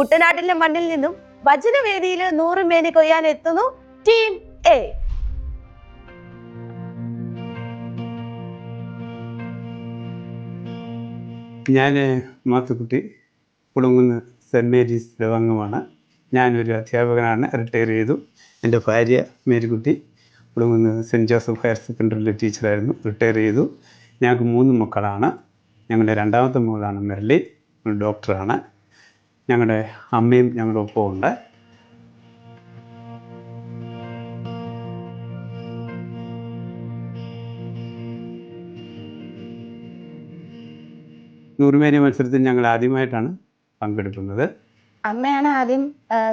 കുട്ടനാട്ടിലെ മണ്ണിൽ നിന്നും വചനവേദിയിൽ നൂറ് മേനി കൊയ്യാൻ എത്തുന്നു ടീം എ. ഞാൻ മാത്തുക്കുട്ടി പുളുങ്കുന്ന് സെന്റ് മേരീസ് ദേവാംഗമാണ് ഞാനൊരു അധ്യാപകനാണ് റിട്ടയർ ചെയ്തു. എന്റെ ഭാര്യ Marykutty Pulinkunnu Saint Joseph higher സെക്കൻഡറിയിലെ ടീച്ചറായിരുന്നു റിട്ടയർ ചെയ്തു. ഞങ്ങൾക്ക് മൂന്ന് മക്കളാണ്. ഞങ്ങളുടെ രണ്ടാമത്തെ മകളാണ് മെർലി ഡോക്ടറാണ്. ഞങ്ങളുടെ അമ്മയും ഞങ്ങളുടെ ഒപ്പം ഉണ്ട്. നൂറുമേനി മത്സരത്തിൽ ഞങ്ങൾ ആദ്യമായിട്ടാണ് പങ്കെടുക്കുന്നത്. അമ്മയാണ് ആദ്യം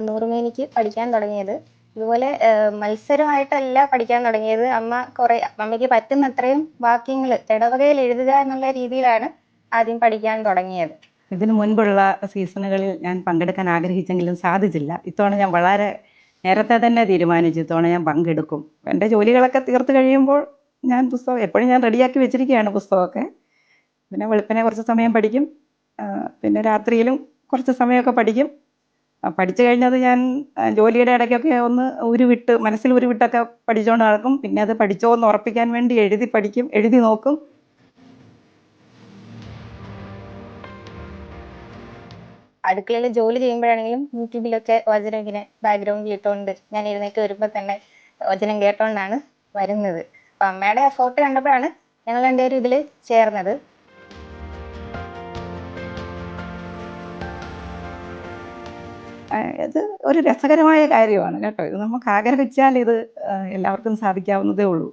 നൂറുമേനിക്ക് പഠിക്കാൻ തുടങ്ങിയത്. ഇതുപോലെ മത്സരമായിട്ടല്ല പഠിക്കാൻ തുടങ്ങിയത്. അമ്മ കുറെ അമ്മയ്ക്ക് പറ്റുന്നത്രയും വാക്യങ്ങൾ ഇടവകയിൽ എഴുതുക എന്നുള്ള രീതിയിലാണ് ആദ്യം പഠിക്കാൻ തുടങ്ങിയത്. ഇതിനു മുൻപുള്ള സീസണുകളിൽ ഞാൻ പങ്കെടുക്കാൻ ആഗ്രഹിച്ചെങ്കിലും സാധിച്ചില്ല. ഇത്തവണ ഞാൻ വളരെ നേരത്തെ തന്നെ തീരുമാനിച്ചു ഇത്തവണ ഞാൻ പങ്കെടുക്കും. എന്റെ ജോലികളൊക്കെ തീർത്ത് കഴിയുമ്പോൾ ഞാൻ പുസ്തകം എപ്പോഴും ഞാൻ റെഡിയാക്കി വെച്ചിരിക്കുകയാണ് പുസ്തകമൊക്കെ. പിന്നെ വെളുപ്പിനെ കുറച്ച് സമയം പഠിക്കും. പിന്നെ രാത്രിയിലും കുറച്ച് സമയമൊക്കെ പഠിക്കും. പഠിച്ചു കഴിഞ്ഞത് ഞാൻ ജോലിയുടെ ഇടയ്ക്കൊക്കെ ഒന്ന് ഉരുവിട്ട് മനസ്സിൽ ഉരുവിട്ടൊക്കെ പഠിച്ചുകൊണ്ട് നടക്കും. പിന്നെ അത് പഠിച്ചോ എന്ന് ഉറപ്പിക്കാൻ വേണ്ടി എഴുതി പഠിക്കും എഴുതി നോക്കും. അടുക്കളയിൽ ജോലി ചെയ്യുമ്പോഴാണെങ്കിലും യൂട്യൂബിലൊക്കെ വചനം ഇങ്ങനെ ബാക്ക്ഗ്രൗണ്ട് കേട്ടോണ്ട് ഞാൻ എഴുന്നേറ്റ് വരുമ്പോൾ തന്നെ വചനം കേട്ടോണ്ടാണ് വരുന്നത്. അപ്പൊ അമ്മയുടെ എഫോർട്ട് കണ്ടപ്പോഴാണ് ഞങ്ങൾ രണ്ടുപേരും ഇതിൽ ചേർന്നത്. ഇത് ഒരു രസകരമായ കാര്യമാണ് കേട്ടോ. ഇത് നമുക്ക് ആഗ്രഹിച്ചാൽ ഇത് എല്ലാവർക്കും സാധിക്കാവുന്നതേ ഉള്ളൂ.